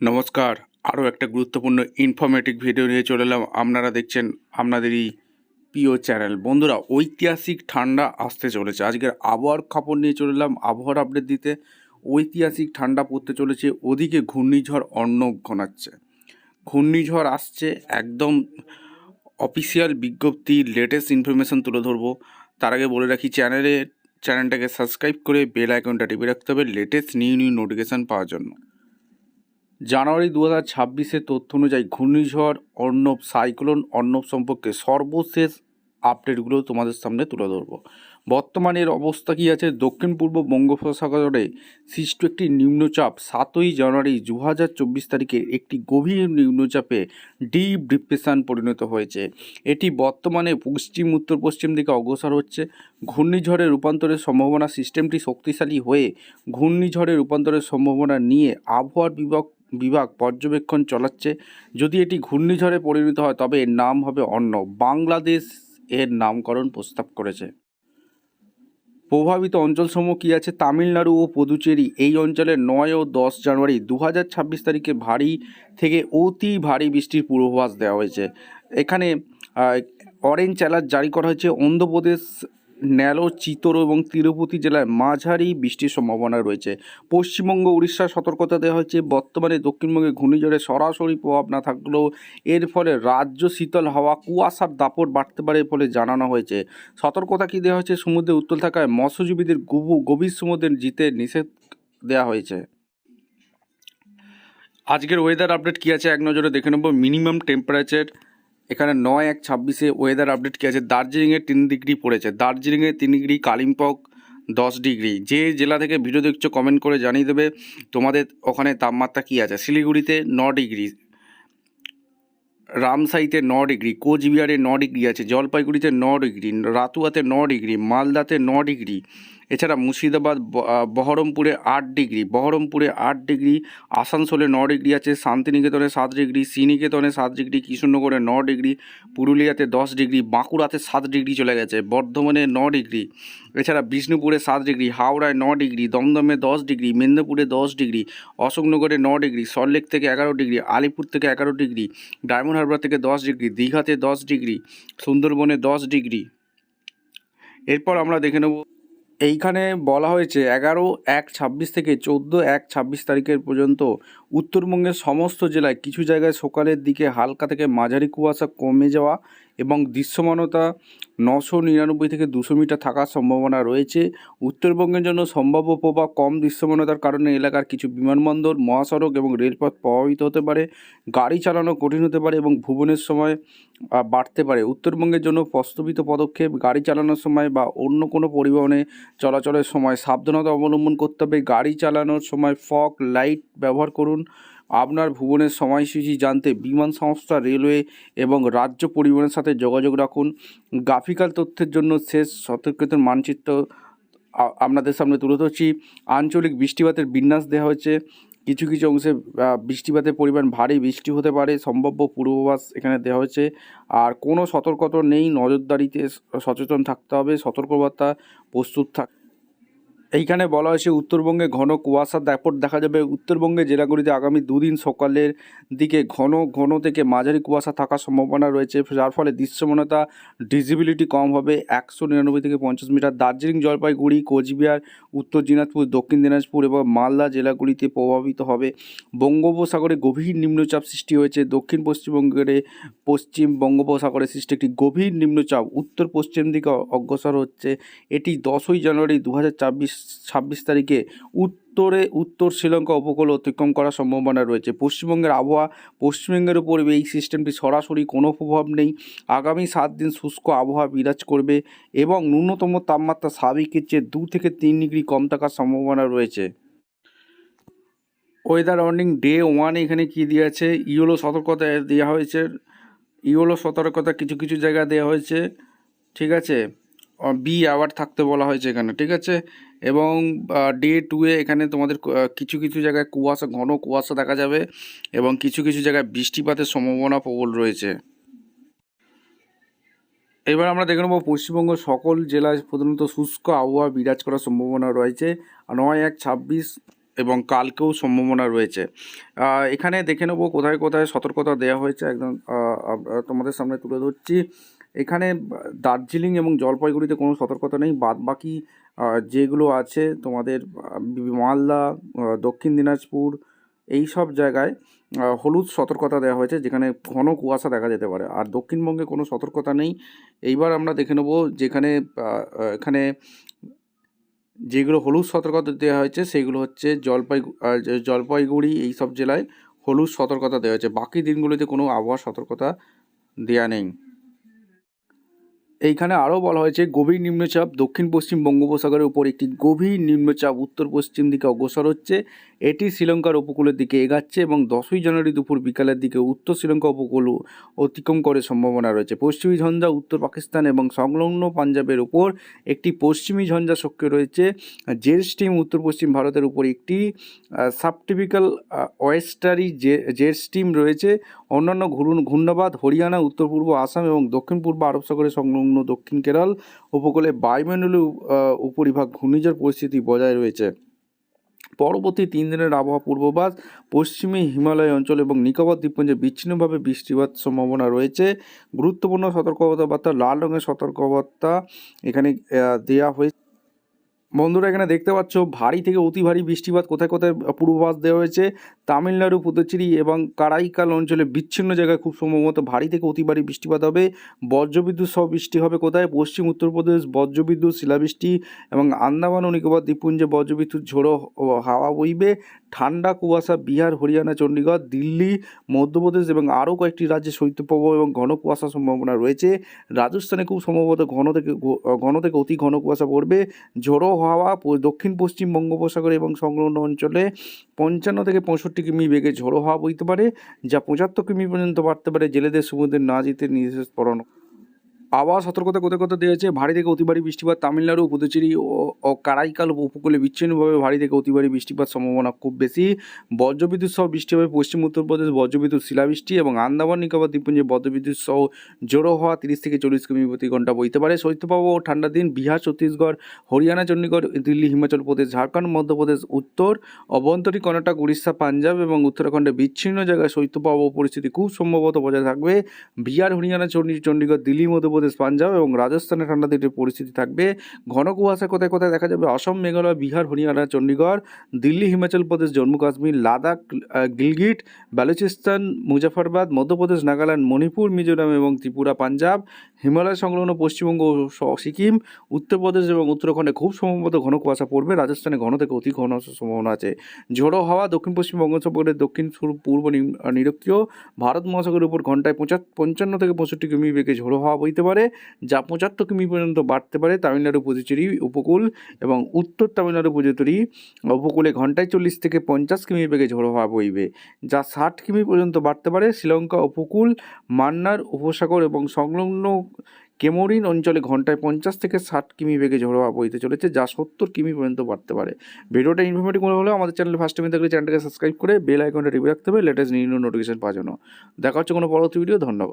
নমস্কার, আরও একটা গুরুত্বপূর্ণ ইনফরমেটিভ ভিডিও নিয়ে চলে এলাম। আপনারা দেখছেন আপনাদেরই প্রিয় চ্যানেল বন্ধুরা, ঐতিহাসিক ঠান্ডা আসতে চলেছে। আজকের আবহাওয়ার খবর নিয়ে চলে এলাম আবহাওয়ার আপডেট দিতে। ঐতিহাসিক ঠান্ডা পড়তে চলেছে, ওদিকে ঘূর্ণিঝড় অর্ণব ঘনাচ্ছে। ঘূর্ণিঝড় আসছে, একদম অফিসিয়াল বিজ্ঞপ্তি লেটেস্ট ইনফরমেশন তুলে ধরবো। তার আগে বলে রাখি চ্যানেলে চ্যানেলটাকে সাবস্ক্রাইব করে বেল আইকনটা টিপে রাখতে হবে লেটেস্ট নিউ নিউ নোটিফিকেশান পাওয়ার জন্য। জানুয়ারি দু হাজার ছাব্বিশের তথ্য অনুযায়ী ঘূর্ণিঝড়, অর্ণব সাইক্লোন, অর্ণব সম্পর্কে সর্বশেষ আপডেটগুলো তোমাদের সামনে তুলে ধরবো। বর্তমানে বর্তমানের অবস্থা কী আছে? দক্ষিণ পূর্ব বঙ্গোপসাগরে সৃষ্ট একটি নিম্নচাপ সাতই জানুয়ারি দু হাজার চব্বিশ তারিখে একটি গভীর নিম্নচাপে ডিপ ডিপ্রেশন পরিণত হয়েছে। এটি বর্তমানে পশ্চিম উত্তর পশ্চিম দিকে অগ্রসর হচ্ছে। ঘূর্ণিঝড়ে রূপান্তরের সম্ভাবনা, সিস্টেমটি শক্তিশালী হয়ে ঘূর্ণিঝড়ে রূপান্তরের সম্ভাবনা নিয়ে আবহাওয়ার বিভাগ বিভাগ পর্যবেক্ষণ চালাচ্ছে। যদি এটি ঘূর্ণিঝড়ে পরিণত হয়, তবে এর নাম হবে অন্য। বাংলাদেশ এর নামকরণ প্রস্তাব করেছে। প্রভাবিত অঞ্চলসমূহ কী আছে? তামিলনাড়ু ও পুদুচেরি। এই অঞ্চলে নয় ও দশ জানুয়ারি দু হাজার ছাব্বিশ তারিখে ভারী থেকে অতি ভারী বৃষ্টির পূর্বাভাস দেওয়া হয়েছে। এখানে অরেঞ্জ অ্যালার্ট জারি করা হয়েছে। অন্ধ্রপ্রদেশ ন্যালো, চিতোর এবং তিরুপতি জেলায় মাঝারি বৃষ্টির সম্ভাবনা রয়েছে। পশ্চিমবঙ্গ, উড়িষ্যার সতর্কতা দেওয়া হয়েছে। বর্তমানে দক্ষিণবঙ্গে ঘূর্ণিঝড়ে সরাসরি প্রভাব না থাকলেও এর ফলে রাজ্য শীতল হাওয়া, কুয়াশার দাপট বাড়তে পারে বলে জানানো হয়েছে। সতর্কতা কী দেওয়া হয়েছে? সমুদ্রে উত্তল থাকায় মৎস্যজীবীদের গভু- গভীর সমুদ্রে জিতে নিষেধ দেওয়া হয়েছে। আজকের ওয়েদার আপডেট কী আছে? এক নজরে দেখে নেব। মিনিমাম টেম্পারেচার এখানে নয় এক ছাব্বিশে ওয়েদার আপডেট কী আছে? দার্জিলিংয়ে তিন ডিগ্রি পড়েছে। দার্জিলিংয়ে তিন ডিগ্রি কালিম্পং দশ ডিগ্রি যে জেলা থেকে ভিডিও দেখছ কমেন্ট করে জানিয়ে দেবে তোমাদের ওখানে তাপমাত্রা কী আছে। শিলিগুড়িতে ন ডিগ্রি রামসাইতে ন ডিগ্রি কোচবিহারে ন ডিগ্রি আছে, জলপাইগুড়িতে ন ডিগ্রি রাতুয়াতে ন ডিগ্রি মালদাতে ন ডিগ্রি এছাড়া মুর্শিদাবাদ বহরমপুরে আট ডিগ্রি, বহরমপুরে আট ডিগ্রি, আসানসোলে ন ডিগ্রি আছে, শান্তিনিকেতনে সাত ডিগ্রি, শ্রীনিকেতনে সাত ডিগ্রি কৃষ্ণনগরে ন ডিগ্রি, পুরুলিয়াতে দশ ডিগ্রি, বাঁকুড়াতে সাত ডিগ্রি চলে গেছে, বর্ধমানে ন ডিগ্রি। এছাড়া বিষ্ণুপুরে সাত ডিগ্রি, হাওড়ায় ন ডিগ্রি, দমদমে দশ ডিগ্রি, মেদিনীপুরে দশ ডিগ্রি, অশোকনগরে ন ডিগ্রি সল্টলেক থেকে এগারো ডিগ্রি, আলিপুর থেকে এগারো ডিগ্রি, ডায়মন্ড হারবার থেকে দশ ডিগ্রি, দীঘাতে দশ ডিগ্রি, সুন্দরবনে দশ ডিগ্রি। এরপর আমরা দেখে নেব এইখানে বলা হয়েছে এগারো এক ছাব্বিশ থেকে চোদ্দ এক ছাব্বিশ তারিখের পর্যন্ত উত্তরবঙ্গের সমস্ত জেলায় কিছু জায়গায় সকালের দিকে হালকা থেকে মাঝারি কুয়াশা কমে যাওয়া এবং দৃশ্যমানতা নশো নিরানব্বই থেকে দুশো মিটার থাকার সম্ভাবনা রয়েছে। উত্তরবঙ্গের জন্য সম্ভাব্য প্রভাব কম দৃশ্যমানতার কারণে এলাকার কিছু বিমানবন্দর, মহাসড়ক এবং রেলপথ প্রভাবিত হতে পারে, গাড়ি চালানো কঠিন হতে পারে এবং ভ্রমণের সময় বাড়তে পারে। উত্তরবঙ্গের জন্য প্রস্তাবিত পদক্ষেপ, গাড়ি চালানোর সময় বা অন্য কোনো পরিবহনে চলাচলের সময় সাবধানতা অবলম্বন করতে হবে। গাড়ি চালানোর সময় ফগ, লাইট ব্যবহার করুন। আপনার ভ্রমণের সময়সূচি জানতে বিমান সংস্থা, রেলওয়ে এবং রাজ্য পরিবহনের সাথে যোগাযোগ রাখুন। গ্রাফিক্যাল তথ্যের জন্য শেষ সতর্কতার মানচিত্র আপনাদের সামনে তুলে ধরছি। আঞ্চলিক বৃষ্টিপাতের বিন্যাস দেওয়া হয়েছে। কিছু কিছু অংশে বৃষ্টিপাতের পরিমাণ ভারী বৃষ্টি হতে পারে। সম্ভাব্য পূর্বাভাস এখানে দেওয়া হয়েছে। আর কোনো সতর্কতা নেই। নজরদারিতে সচেতন থাকতে হবে। সতর্কবার্তা প্রস্তুত থাক এইখানে বলা হয়েছে উত্তরবঙ্গে ঘন কুয়াশার দাপট দেখা যাবে। উত্তরবঙ্গে জেলাগুলিতে আগামী দুদিন সকালের দিকে ঘন ঘন থেকে মাঝারি কুয়াশা থাকার সম্ভাবনা রয়েছে, যার ফলে দৃশ্যমানতা, ডিজিবিলিটি কম হবে। একশো নিরানব্বই থেকে পঞ্চাশ মিটার দার্জিলিং জলপাইগুড়ি, কোচবিহার, উত্তর দিনাজপুর, দক্ষিণ দিনাজপুর এবং মালদা জেলাগুলিতে প্রভাবিত হবে। বঙ্গোপসাগরে গভীর নিম্নচাপ সৃষ্টি হয়েছে। দক্ষিণ পশ্চিমবঙ্গের পশ্চিম বঙ্গোপসাগরে সৃষ্টি একটি গভীর নিম্নচাপ। উত্তর পশ্চিম দিকে অগ্রসর হচ্ছে। এটি দশই জানুয়ারি দু হাজার ছাব্বিশ ছাব্বিশ তারিখে উত্তরে উত্তর শ্রীলঙ্কা উপকূল অতিক্রম করার সম্ভাবনা রয়েছে। পশ্চিমবঙ্গের আবহাওয়া, পশ্চিমবঙ্গের উপর এই সিস্টেমটি সরাসরি কোনো প্রভাব নেই। আগামী সাত দিন শুষ্ক আবহাওয়া বিরাজ করবে এবং ন্যূনতম তাপমাত্রা স্বাভাবিকের চেয়ে দু থেকে তিন ডিগ্রি কম থাকার সম্ভাবনা রয়েছে। ওয়েদার ওয়ার্নিং ডে ওয়ানে এখানে কী দেওয়া আছে? ইওলো সতর্কতা দেওয়া হয়েছে। ইওলো সতর্কতা কিছু কিছু জায়গায় দেওয়া হয়েছে। ঠিক আছে? বি অ্যাওয়ার্ড থাকতে বলা হয়েছে এখানে, ঠিক আছে? এবং ডে টুয়ে এখানে তোমাদের কিছু কিছু জায়গায় কুয়াশা, ঘন কুয়াশা দেখা যাবে এবং কিছু কিছু জায়গায় বৃষ্টিপাতের সম্ভাবনা প্রবল রয়েছে। এবার আমরা দেখে নেব পশ্চিমবঙ্গ সকল জেলায় প্রধানত শুষ্ক আবহাওয়া বিরাজ করার সম্ভাবনা রয়েছে। নয় এক ছাব্বিশ এবং কালকেও সম্ভাবনা রয়েছে। এখানে দেখে নেব কোথায় কোথায় সতর্কতা দেওয়া হয়েছে, একদম তোমাদের সামনে তুলে ধরছি। এখানে দার্জিলিং এবং জলপাইগুড়িতে কোনো সতর্কতা নেই। বাদ বাকি যেগুলো আছে তোমাদের মালদা দক্ষিণ দিনাজপুর, এই সব জায়গায় হলুদ সতর্কতা দেওয়া হয়েছে, যেখানে ঘন কুয়াশা দেখা যেতে পারে। আর দক্ষিণবঙ্গে কোনো সতর্কতা নেই। এইবার আমরা দেখে নেব যেখানে এখানে যেগুলো হলুদ সতর্কতা দেওয়া হয়েছে, সেগুলো হচ্ছে জলপাই জলপাইগুড়ি, এই সব জেলায় হলুদ সতর্কতা দেওয়া হয়েছে। বাকি দিনগুলিতে কোনো আবহাওয়া সতর্কতা দেওয়া নেই। এইখানে আরও বলা হয়েছে, গভীর নিম্নচাপ দক্ষিণ পশ্চিম বঙ্গোপসাগরের উপর একটি গভীর নিম্নচাপ উত্তর পশ্চিম দিকে অগ্রসর হচ্ছে। এটি শ্রীলঙ্কার উপকূলের দিকে এগাচ্ছে এবং দশই জানুয়ারি দুপুর বিকালের দিকে উত্তর শ্রীলঙ্কা উপকূল অতিক্রম করে সম্ভাবনা রয়েছে। পশ্চিমী ঝঞ্ঝা, উত্তর পাকিস্তান এবং সংলগ্ন পাঞ্জাবের উপর একটি পশ্চিমী ঝঞ্ঝা সক্রিয় রয়েছে। জেট স্টিম উত্তর পশ্চিম ভারতের উপর একটি সাবটিপিক্যাল ওয়েস্টারি জেট স্টিম রয়েছে। অন্যান্য ঘূর্ণ, ঘূর্ণাবাদ হরিয়ানা, উত্তর পূর্ব আসাম এবং দক্ষিণ পূর্ব আরব সাগরের সংলগ্ন দক্ষিণ কেরল উপকূলে বায়ুমণ্ডলীয় উপরিভাগ ঘূর্ণিঝড় পরিস্থিতি বজায় রয়েছে। পরবর্তী তিন দিনের আবহাওয়া পূর্ববাস পশ্চিমী হিমালয় অঞ্চল এবং নিকোবর দ্বীপপুঞ্জে বিচ্ছিন্নভাবে বৃষ্টিপাত সম্ভাবনা রয়েছে। গুরুত্বপূর্ণ সতর্কতা বার্তা লাল রঙের সতর্কবার্তা এখানে দেওয়া দেয়া হয়েছে। বন্ধুরা, এখানে দেখতে পাচ্ছ, ভারী থেকে অতি ভারী বৃষ্টিপাত কোথায় কোথায় পূর্বাভাস দেওয়া হয়েছে। তামিলনাড়ু, পুদুচেরি এবং কারাইকাল অঞ্চলে বিচ্ছিন্ন জায়গায় খুব সম্ভবত ভারী থেকে অতি ভারী বৃষ্টিপাত হবে। বজ্রবিদ্যুৎ সহ বৃষ্টি হবে কোথায়? পশ্চিম, উত্তরপ্রদেশ, বজ্রবিদ্যুৎ, শিলাবৃষ্টি এবং আন্দামান ও নিকোবর দ্বীপপুঞ্জে বজ্রবিদ্যুৎ ঝোড়ো হাওয়া বইবে। ঠান্ডা, কুয়াশা, বিহার, হরিয়ানা, চণ্ডীগড়, দিল্লি, মধ্যপ্রদেশ এবং আরও কয়েকটি রাজ্যে শৈত্যপ্রবাহ এবং ঘন কুয়াশার সম্ভাবনা রয়েছে। রাজস্থানে খুব সম্ভবত ঘন থেকে ঘন থেকে অতি ঘন কুয়াশা পড়বে। ঝোড়ো হাওয়া দক্ষিণ, পশ্চিম বঙ্গোপসাগর এবং সংলগ্ন অঞ্চলে পঞ্চান্ন থেকে পঁয়ষট্টি কিমি বেগে ঝোড়ো হাওয়া বইতে পারে, যা পঁচাত্তর কিমি পর্যন্ত বাড়তে পারে। জেলেদের সমুদ্রে না যেতে নির্দেশ পড়ানো আবহাওয়া সতর্কতা কোথায় কোথায় দিয়েছে, ভারী থেকে অতি ভারী বৃষ্টিপাত তামিলনাড়ু, পুদুচেরি ও কারাইকাল উপকূলে বিচ্ছিন্নভাবে ভারী থেকে অতি ভারী বৃষ্টিপাত সম্ভাবনা খুব বেশি। বজ্রবিদ্যুৎ সহ বৃষ্টি হবে পশ্চিম উত্তরপ্রদেশ বজ্রবিদ্যুৎ শিলাবৃষ্টি এবং আন্দামান, নিকোবর, দ্বীপপুঞ্জে বজ্রবিদ্যুৎ সহ জোড়ো হওয়া তিরিশ থেকে চল্লিশ কিমি প্রতি ঘণ্টা বইতে পারে। শৈত্যপ্রবাহ ও ঠান্ডা দিন, বিহার, ছত্তিশগড়, হরিয়ানা চণ্ডীগড় দিল্লি, হিমাচল প্রদেশ, ঝাড়খণ্ড, মধ্যপ্রদেশ, উত্তর, অভ্যন্তরীণ কর্ণাটক, উড়িষ্যা, পাঞ্জাব এবং উত্তরাখণ্ডে বিচ্ছিন্ন জায়গায় শৈত্যপ্রবাহ পরিস্থিতি খুব সম্ভবত বজায় থাকবে। বিহার, হরিয়ানা চণ্ডী- চণ্ডীগড় দিল্লি, মধ্যপ্রদেশ পাঞ্জাব এবং রাজস্থানে ঠান্ডা দিনের পরিস্থিতি থাকবে। ঘন কুয়াশা কোথায় কোথায় দেখা যাবে? অসম, মেঘালয়, বিহার, হরিয়ানা চণ্ডীগড় দিল্লি, হিমাচল প্রদেশ, জম্মু, কাশ্মীর, লাদাখ গিলগিট, বালুচিস্তান মুজাফরবাদ মধ্যপ্রদেশ, নাগাল্যান্ড, মণিপুর, মিজোরাম এবং ত্রিপুরা, পাঞ্জাব, হিমালয় সংলগ্ন পশ্চিমবঙ্গ সিকিম, উত্তরপ্রদেশ এবং উত্তরাখণ্ডে খুব সম্ভবত ঘন কুয়াশা পড়বে। রাজস্থানে ঘন থেকে অতি ঘন সম্ভাবনা আছে। ঝোড়ো হাওয়া দক্ষিণ পশ্চিম বঙ্গোপসাগরের দক্ষিণ পূর্ব- নিরক্ষীয়। ভারত মহাসাগরের উপর ঘন্টায় পঞ্চান্ন থেকে পঁয়ষট্টি কিমি বেগে ঝোড়ো হাওয়া বইতে পারে। যা পঁচাত্তর কিমি পর্যন্ত বাড়তে পারে তামিলনাড়ু পুদুচেরি উপকূল এবং উত্তর তামিলনাড়ু পুদুচেরি উপকূলে ঘন্টায় চল্লিশ থেকে পঞ্চাশ কিমি বেগে ঝোড়ো হাওয়া বইবে যা ষাট কিমি পর্যন্ত বাড়তে পারে শ্রীলঙ্কা উপকূল, মান্নার উপসাগর এবং সংলগ্ন কেমরিন অঞ্চলে ঘন্টায় পঞ্চাশ থেকে ষাট কিমি বেগে ঝোড়ো হাওয়া বইতে চলেছে, যা সত্তর কিমি পর্যন্ত বাড়তে পারে। ভিডিওটা ইনফরমেটিভ মনে হলেও আমাদের চ্যানেলে ফার্স্ট টাইম থাকলে চ্যানেলটাকে সাবস্ক্রাইব করে বেল আইকনটা টিপে রাখতে হবে লেটেস্ট নিউ নোটিফিকেশন পাওয়ার জন্য। দেখা হচ্ছে কোনো পরবর্তী ভিডিও ধন্যবাদ।